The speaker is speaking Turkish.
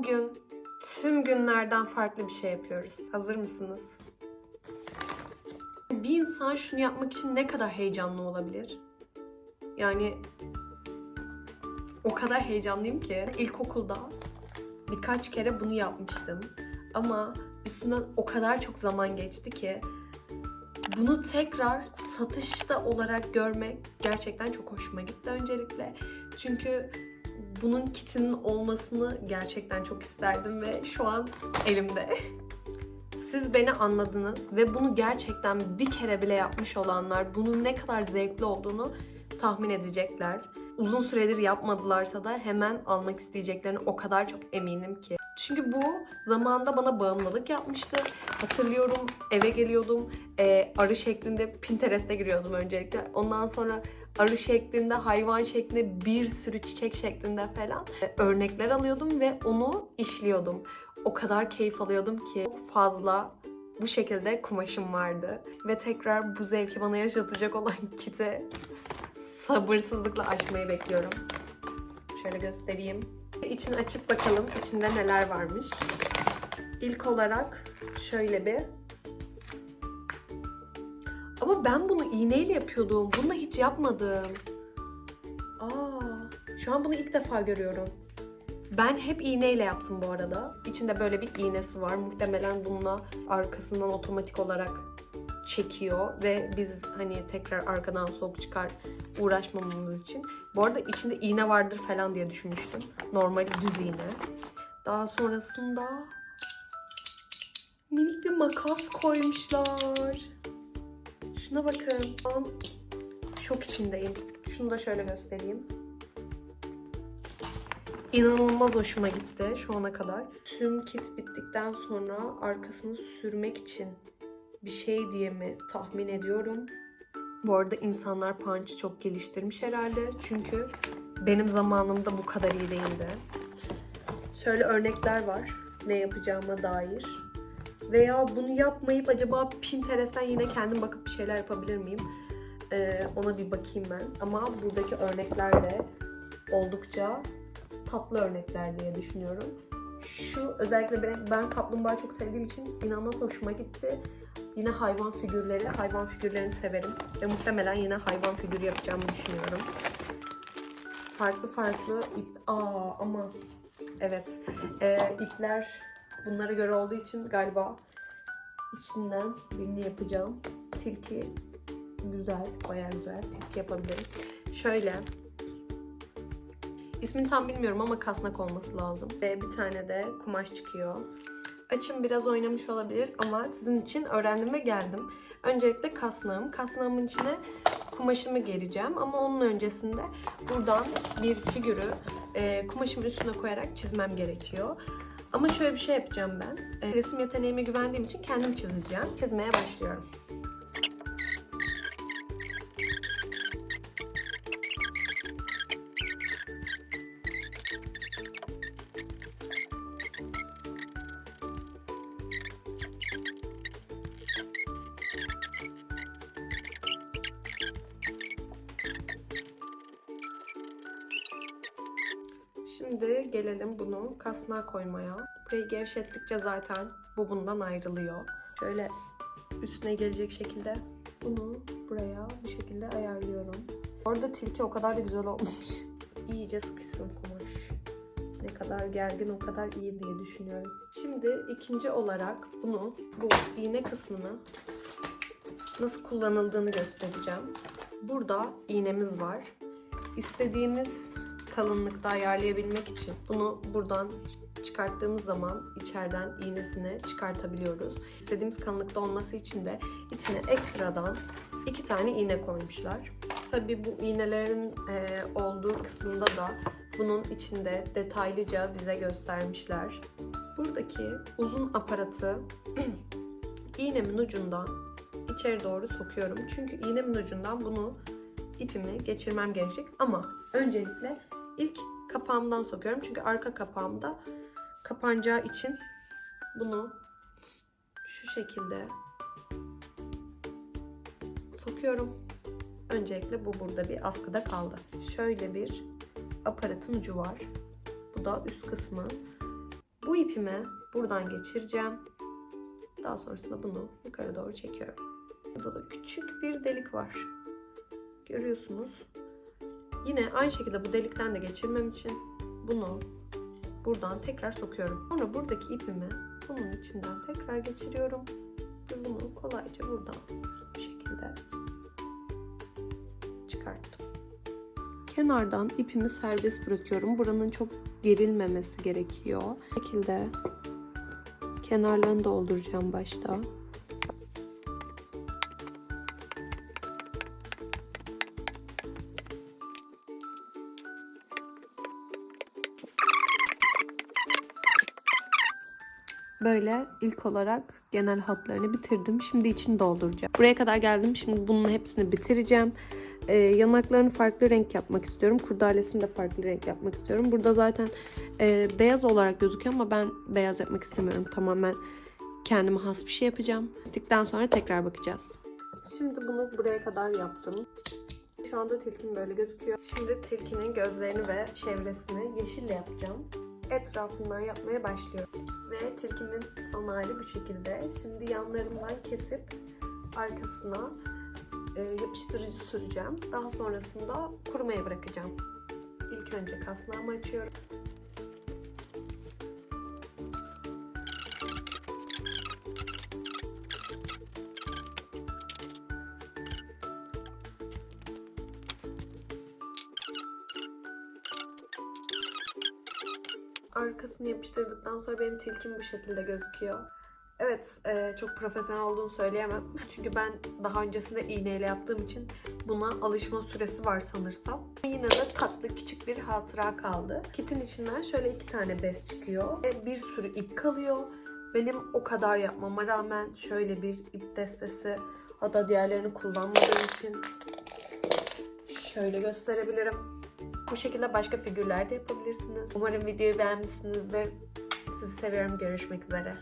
Bugün tüm günlerden farklı bir şey yapıyoruz. Hazır mısınız? Bir insan şunu yapmak için ne kadar heyecanlı olabilir? Yani o kadar heyecanlıyım ki ilkokulda birkaç kere bunu yapmıştım. Ama üstünden o kadar çok zaman geçti ki bunu tekrar satışta olarak görmek gerçekten çok hoşuma gitti öncelikle. Çünkü bunun kitinin olmasını gerçekten çok isterdim ve şu an elimde. Siz beni anladınız ve bunu gerçekten bir kere bile yapmış olanlar bunun ne kadar zevkli olduğunu tahmin edecekler. Uzun süredir yapmadılarsa da hemen almak isteyeceklerini o kadar çok eminim ki. Çünkü bu zamanda bana bağımlılık yapmıştı. Hatırlıyorum eve geliyordum e, arı şeklinde Pinterest'e giriyordum öncelikle. Ondan sonra arı şeklinde, hayvan şeklinde, bir sürü çiçek şeklinde falan e, örnekler alıyordum ve onu işliyordum. O kadar keyif alıyordum ki çok fazla bu şekilde kumaşım vardı. Ve tekrar bu zevki bana yaşatacak olan kiti sabırsızlıkla açmayı bekliyorum. Şöyle göstereyim. İçini açıp bakalım içinde neler varmış. İlk olarak şöyle bir ama ben bunu iğneyle yapıyordum. Bununla hiç yapmadım. Aa, şu an bunu ilk defa görüyorum. Ben hep iğneyle yaptım bu arada. İçinde böyle bir iğnesi var. Muhtemelen bununla arkasından otomatik olarak çekiyor ve biz hani tekrar arkadan soğuk çıkar uğraşmamamız için. Bu arada içinde iğne vardır falan diye düşünmüştüm. Normal düz iğne. Daha sonrasında minik bir makas koymuşlar. Şuna bakın. An şok içindeyim. Şunu da şöyle göstereyim. İnanılmaz hoşuma gitti şu ana kadar. Tüm kit bittikten sonra arkasını sürmek için bir şey diye mi tahmin ediyorum. Bu arada insanlar punch'ı çok geliştirmiş herhalde. Çünkü benim zamanımda bu kadar iyi değildi. Şöyle örnekler var ne yapacağıma dair. Veya bunu yapmayıp acaba Pinterest'ten yine kendim bakıp bir şeyler yapabilir miyim? Ee, ona bir bakayım ben. Ama buradaki örnekler de oldukça tatlı örnekler diye düşünüyorum. Şu özellikle ben, ben kaplumbağa çok sevdiğim için inanılmaz hoşuma gitti. Yine hayvan figürleri, hayvan figürlerini severim. Ve muhtemelen yine hayvan figürü yapacağımı düşünüyorum. Farklı farklı ip... Aa ama evet. Ee, ipler bunlara göre olduğu için galiba içinden birini yapacağım. Tilki güzel, bayağı güzel. Tilki yapabilirim. Şöyle İsmini tam bilmiyorum ama kasnak olması lazım. Ve bir tane de kumaş çıkıyor. Açım biraz oynamış olabilir ama sizin için öğrendim ve geldim. Öncelikle kasnağım. Kasnağımın içine kumaşımı gereceğim ama onun öncesinde buradan bir figürü e, kumaşımın üstüne koyarak çizmem gerekiyor. Ama şöyle bir şey yapacağım ben. E, resim yeteneğime güvendiğim için kendim çizeceğim. Çizmeye başlıyorum. Şimdi gelelim bunu kasnağa koymaya. Burayı gevşettikçe zaten bu bundan ayrılıyor. Şöyle üstüne gelecek şekilde bunu buraya bu şekilde ayarlıyorum. Orada tilki o kadar da güzel olmuş. İyice sıkışsın kumaş. Ne kadar gergin o kadar iyi diye düşünüyorum. Şimdi ikinci olarak bunu bu iğne kısmını nasıl kullanıldığını göstereceğim. Burada iğnemiz var. İstediğimiz kalınlıkta ayarlayabilmek için bunu buradan çıkarttığımız zaman içeriden iğnesini çıkartabiliyoruz. İstediğimiz kalınlıkta olması için de içine ekstradan iki tane iğne koymuşlar. Tabi bu iğnelerin e, olduğu kısımda da bunun içinde detaylıca bize göstermişler. Buradaki uzun aparatı iğnemin ucundan içeri doğru sokuyorum. Çünkü iğnemin ucundan bunu ipimi geçirmem gerekecek ama öncelikle ilk kapağımdan sokuyorum. Çünkü arka kapağımda kapanacağı için bunu şu şekilde sokuyorum. Öncelikle bu burada bir askıda kaldı. Şöyle bir aparatın ucu var. Bu da üst kısmı. ipimi buradan geçireceğim. Daha sonrasında bunu yukarı doğru çekiyorum. Burada da küçük bir delik var. Görüyorsunuz. Yine aynı şekilde bu delikten de geçirmem için bunu buradan tekrar sokuyorum. Sonra buradaki ipimi bunun içinden tekrar geçiriyorum. Ve bunu kolayca buradan bu şekilde çıkarttım. Kenardan ipimi serbest bırakıyorum. Buranın çok gerilmemesi gerekiyor. Bu şekilde kenarlarını dolduracağım başta. Böyle ilk olarak genel hatlarını bitirdim. Şimdi içini dolduracağım. Buraya kadar geldim. Şimdi bunun hepsini bitireceğim. Ee, yanaklarını farklı renk yapmak istiyorum. Kurdalesini de farklı renk yapmak istiyorum. Burada zaten e, beyaz olarak gözüküyor ama ben beyaz yapmak istemiyorum. Tamamen kendime has bir şey yapacağım. Bittikten sonra tekrar bakacağız. Şimdi bunu buraya kadar yaptım. Şu anda tilkim böyle gözüküyor. Şimdi tilkinin gözlerini ve çevresini yeşille yapacağım. Etrafından yapmaya başlıyorum. Ve tilkimin son hali bu şekilde. Şimdi yanlarından kesip arkasına e, yapıştırıcı süreceğim. Daha sonrasında kurumaya bırakacağım. İlk önce kasnağımı açıyorum. Arkasını yapıştırdıktan sonra benim tilkim bu şekilde gözüküyor. Evet, e, çok profesyonel olduğunu söyleyemem. Çünkü ben daha öncesinde iğneyle yaptığım için buna alışma süresi var sanırsam. Yine de tatlı küçük bir hatıra kaldı. Kitin içinden şöyle iki tane bez çıkıyor. Ve bir sürü ip kalıyor. Benim o kadar yapmama rağmen şöyle bir ip destesi hatta diğerlerini kullanmadığım için şöyle gösterebilirim. Bu şekilde başka figürler de yapabilirsiniz. Umarım videoyu beğenmişsinizdir. Sizi seviyorum. Görüşmek üzere.